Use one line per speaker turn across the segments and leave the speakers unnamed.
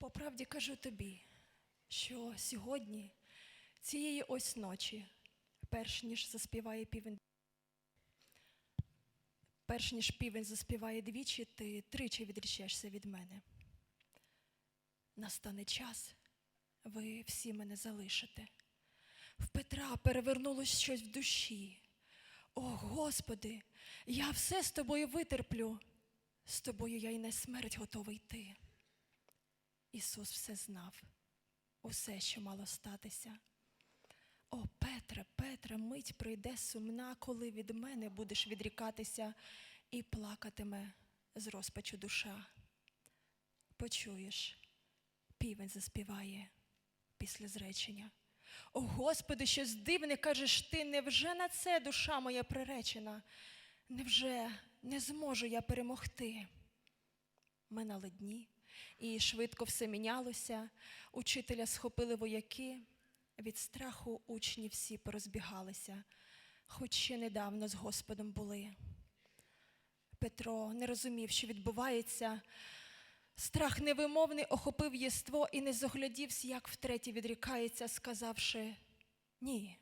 По правді кажу тобі, що сьогодні, цієї ось ночі, перш ніж заспіває півень, перш ніж півень заспіває двічі, ти тричі відрічешся від мене. Настане час, ви всі мене залишите. В Петра перевернулось щось в душі. О, Господи, я все з тобою витерплю. З тобою я й на смерть готовий йти. Ісус все знав, усе, що мало статися. О, Петре, Петре, мить прийде сумна, коли від мене будеш відрікатися і плакатиме з розпачу душа. Почуєш, півень заспіває після зречення. О, Господи, щось дивне кажеш ти, невже на це душа моя приречена? Невже не зможу я перемогти? Минали дні, і швидко все мінялося. Учителя схопили вояки. Від страху учні всі порозбігалися, хоч ще недавно з Господом були. Петро не розумів, що відбувається. Страх невимовний охопив єство і не зоглядівся, як втретє відрікається, сказавши ні,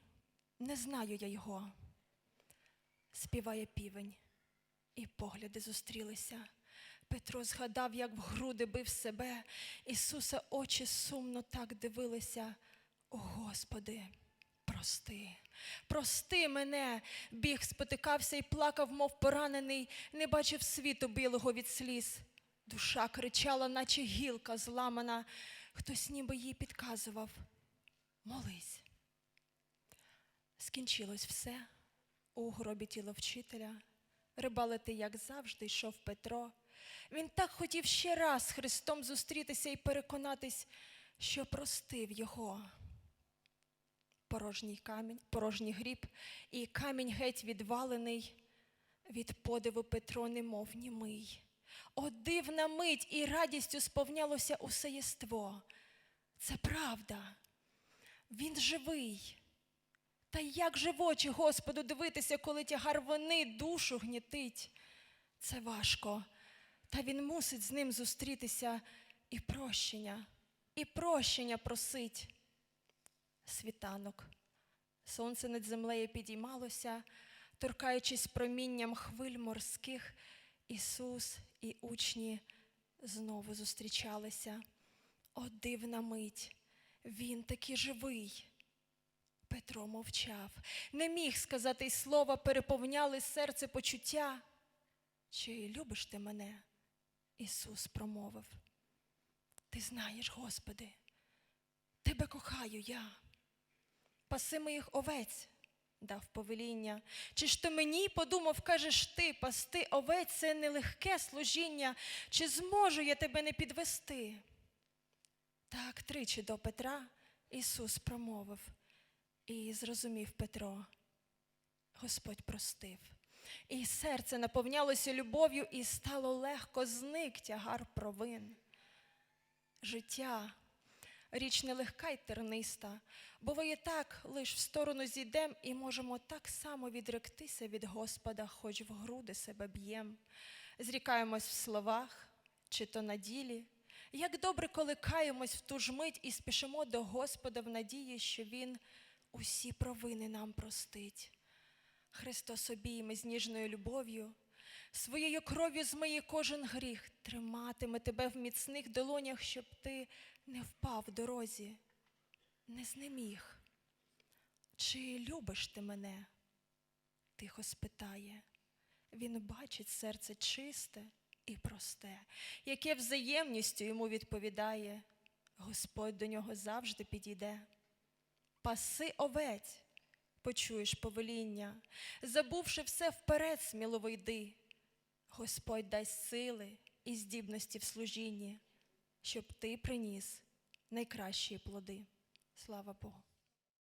не знаю я його. Співає півень, і погляди зустрілися. Петро згадав, як в груди бив себе. Ісуса очі сумно так дивилися. О Господи, прости, прости мене. Біг, спотикався і плакав, мов поранений, не бачив світу білого від сліз. Душа кричала, наче гілка зламана. Хтось ніби їй підказував. Молись. Скінчилось все у гробі тіло вчителя. Рибалити, як завжди, йшов Петро. Він так хотів ще раз з Христом зустрітися і переконатись, що простив його. Порожній камінь, порожній гріб, і камінь геть відвалений. Від подиву Петро немов німий. О, дивна мить, і радістю сповнялося усе єство. Це правда. Він живий. Та як же в очі Господу дивитися, коли тягар вини душу гнітить? Це важко, та він мусить з ним зустрітися і прощення, і прощення просить. Світанок. Сонце над землею підіймалося, торкаючись промінням хвиль морських, Ісус і учні знову зустрічалися. О, дивна мить, він таки живий. Петро мовчав, не міг сказати й слова, переповняли серце почуття. Чи любиш ти мене? Ісус промовив. Ти знаєш, Господи, тебе кохаю я. Паси моїх овець, дав повеління. Чи ж то мені подумав, кажеш ти, пасти овець це нелегке служіння, чи зможу я тебе не підвести? Так тричі до Петра Ісус промовив, і зрозумів Петро. Господь простив. І серце наповнялося любов'ю, і стало легко зник тягар провин. Життя річ нелегка й терниста, буває так, лиш в сторону зійдем, і можемо так само відректися від Господа, хоч в груди себе б'єм. Зрікаємось в словах чи то на ділі. Як добре, коли каємось в ту ж мить і спішимо до Господа в надії, що Він усі провини нам простить. Христос обійме з ніжною любов'ю, своєю кров'ю змиє кожен гріх, триматиме тебе в міцних долонях, щоб ти не впав в дорозі, не знеміг. Чи любиш ти мене? Тихо спитає. Він бачить серце чисте і просте, яке взаємністю йому відповідає. Господь до нього завжди підійде. Паси овець, почуєш повеління, забувши все вперед, сміливо йди. Господь дасть сили і здібності в служінні, щоб ти приніс найкращі плоди. Слава Богу.